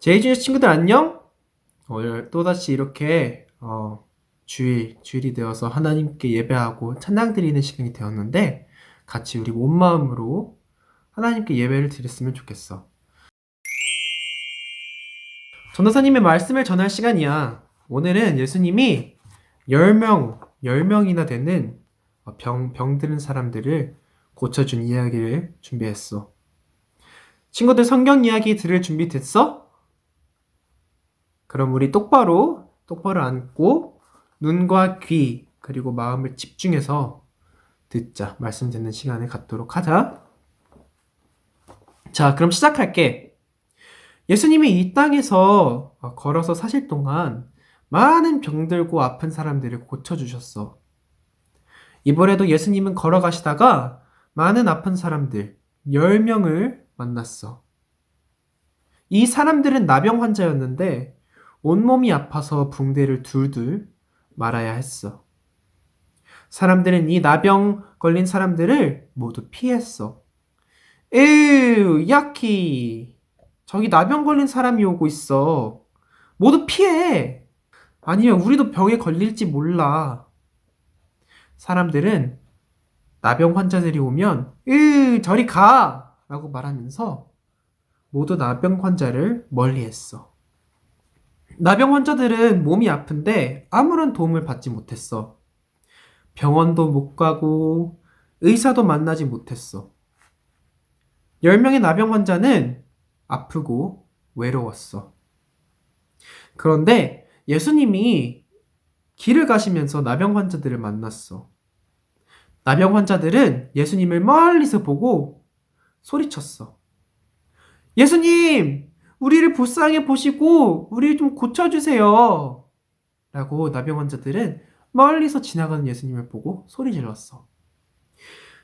제이주의 친구들 안녕? 오늘 또다시 이렇게 어, 주일, 주일이 되어서 하나님께 예배하고 찬양 드리는 시간이 되었는데 같이 우리 온 마음으로 하나님께 예배를 드렸으면 좋겠어. 전도사님의 말씀을 전할 시간이야. 오늘은 예수님이 10명, 10명이나 되는 어, 병, 병드는 사람들을 고쳐준 이야기를 준비했어. 친구들 성경 이야기 들을 준비 됐어? 그럼 우리 똑바로, 똑바로 앉고, 눈과 귀, 그리고 마음을 집중해서 듣자. 말씀 듣는 시간을 갖도록 하자. 자, 그럼 시작할게. 예수님이 이 땅에서 어, 걸어서 사실 동안 많은 병들고 아픈 사람들을 고쳐주셨어. 이번에도 예수님은 걸어가시다가 많은 아픈 사람들, 10명을 만났어. 이 사람들은 나병 환자였는데 온몸이 아파서 붕대를 둘둘 말아야 했어. 사람들은 이 나병 걸린 사람들을 모두 피했어. 에휴, 야키. 저기 나병 걸린 사람이 오고 있어. 모두 피해. 아니면 우리도 병에 걸릴지 몰라. 사람들은 나병 환자들이 오면, 으, 저리 가! 라고 말하면서 모두 나병 환자를 멀리 했어. 나병 환자들은 몸이 아픈데 아무런 도움을 받지 못했어. 병원도 못 가고 의사도 만나지 못했어. 10명의 나병 환자는 아프고 외로웠어. 그런데 예수님이 길을 가시면서 나병 환자들을 만났어. 나병 환자들은 예수님을 멀리서 보고 소리쳤어. 예수님! 우리를 불쌍히 보시고 우리를 좀 고쳐주세요. 라고 나병 환자들은 멀리서 지나가는 예수님을 보고 소리 질렀어.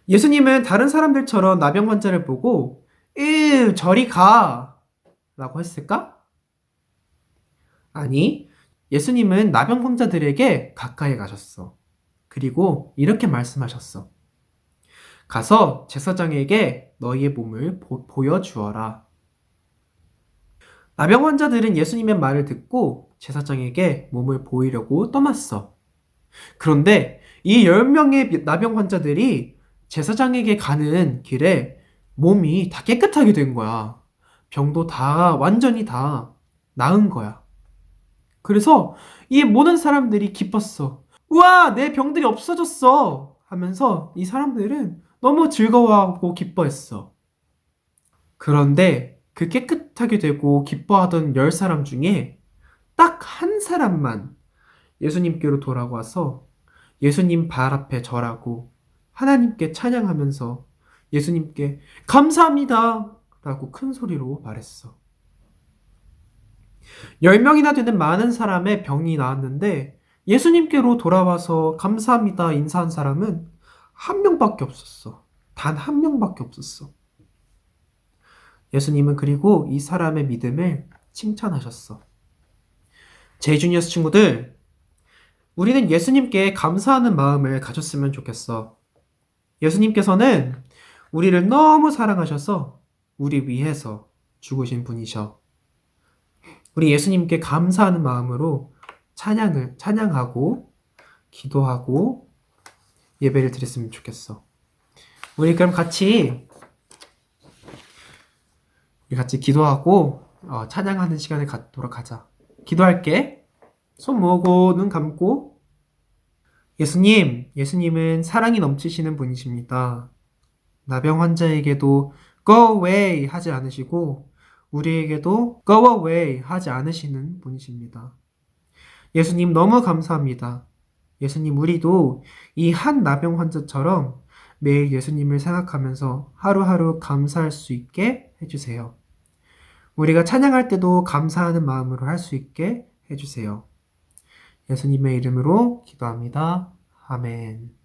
예수님은 다른 사람들처럼 나병 환자를 보고 으 저리 가 라고 했을까? 아니 예수님은 나병 환자들에게 가까이 가셨어. 그리고 이렇게 말씀하셨어. 가서 제사장에게 너희의 몸을 보, 보여주어라. 나병 환자들은 예수님의 말을 듣고 제사장에게 몸을 보이려고 떠났어. 그런데 이 10명의 나병 환자들이 제사장에게 가는 길에 몸이 다 깨끗하게 된 거야. 병도 다 완전히 다 나은 거야. 그래서 이 모든 사람들이 기뻤어. 우와, 내 병들이 없어졌어! 하면서 이 사람들은 너무 즐거워하고 기뻐했어. 그런데 그 깨끗 하게 되고 기뻐하던 열 사람 중에 딱 한 사람만 예수님께로 돌아와서 예수님 발 앞에 절하고 하나님께 찬양하면서 예수님께 감사합니다! 라고 큰 소리로 말했어. 10명이나 되는 많은 사람의 병이 나았는데 예수님께로 돌아와서 감사합니다 인사한 사람은 한 명밖에 없었어. 단 한 명밖에 없었어. 예수님은 그리고 이 사람의 믿음을 칭찬하셨어. 제이주니어스 친구들, 우리는 예수님께 감사하는 마음을 가졌으면 좋겠어. 예수님께서는 우리를 너무 사랑하셔서 우리 위해서 죽으신 분이셔. 우리 예수님께 감사하는 마음으로 찬양을, 찬양하고, 기도하고, 예배를 드렸으면 좋겠어. 우리 그럼 같이, 우리 같이 기도하고, 어, 찬양하는 시간을 갖도록 하자. 기도할게. 손 모으고, 눈 감고. 예수님, 예수님은 사랑이 넘치시는 분이십니다. 나병 환자에게도 go away 하지 않으시고, 우리에게도 go away 하지 않으시는 분이십니다. 예수님 너무 감사합니다. 예수님 우리도 이 한 나병 환자처럼 매일 예수님을 생각하면서 하루하루 감사할 수 있게 해주세요. 우리가 찬양할 때도 감사하는 마음으로 할 수 있게 해주세요. 예수님의 이름으로 기도합니다. 아멘.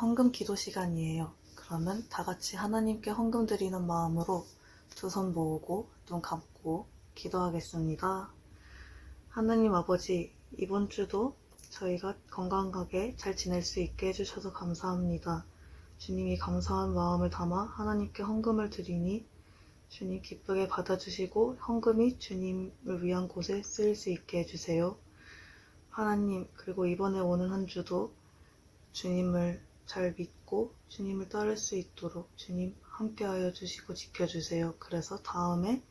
헌금 기도 시간이에요. 그러면 다 같이 하나님께 헌금 드리는 마음으로 두 손 모으고 눈 감고 기도하겠습니다. 하나님 아버지, 이번 주도 저희가 건강하게 잘 지낼 수 있게 해주셔서 감사합니다. 주님이 감사한 마음을 담아 하나님께 헌금을 드리니 주님 기쁘게 받아주시고 헌금이 주님을 위한 곳에 쓰일 수 있게 해주세요. 하나님, 그리고 이번에 오는 한 주도 주님을 잘 믿고 주님을 따를 수 있도록 주님 함께하여 주시고 지켜주세요. 그래서 다음에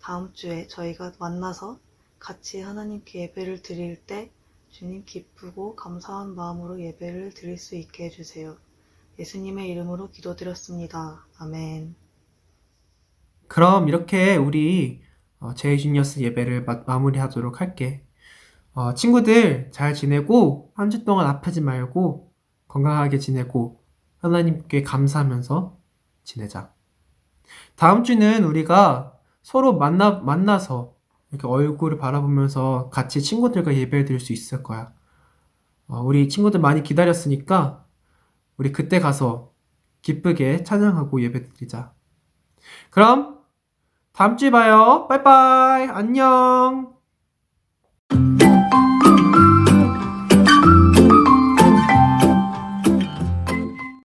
다음 주에 저희가 만나서 같이 하나님께 예배를 드릴 때 주님 기쁘고 감사한 마음으로 예배를 드릴 수 있게 해주세요. 예수님의 이름으로 기도드렸습니다. 아멘. 그럼 이렇게 우리 어, 제이주니어스 예배를 마, 마무리하도록 할게. 어, 친구들 잘 지내고 한 주 동안 아프지 말고 건강하게 지내고 하나님께 감사하면서 지내자. 다음 주는 우리가 서로 만나 만나서 이렇게 얼굴을 바라보면서 같이 친구들과 예배를 드릴 수 있을 거야. 어, 우리 친구들 많이 기다렸으니까 우리 그때 가서 기쁘게 찬양하고 예배 드리자. 그럼 다음 주에 봐요. 빠이빠이. 안녕.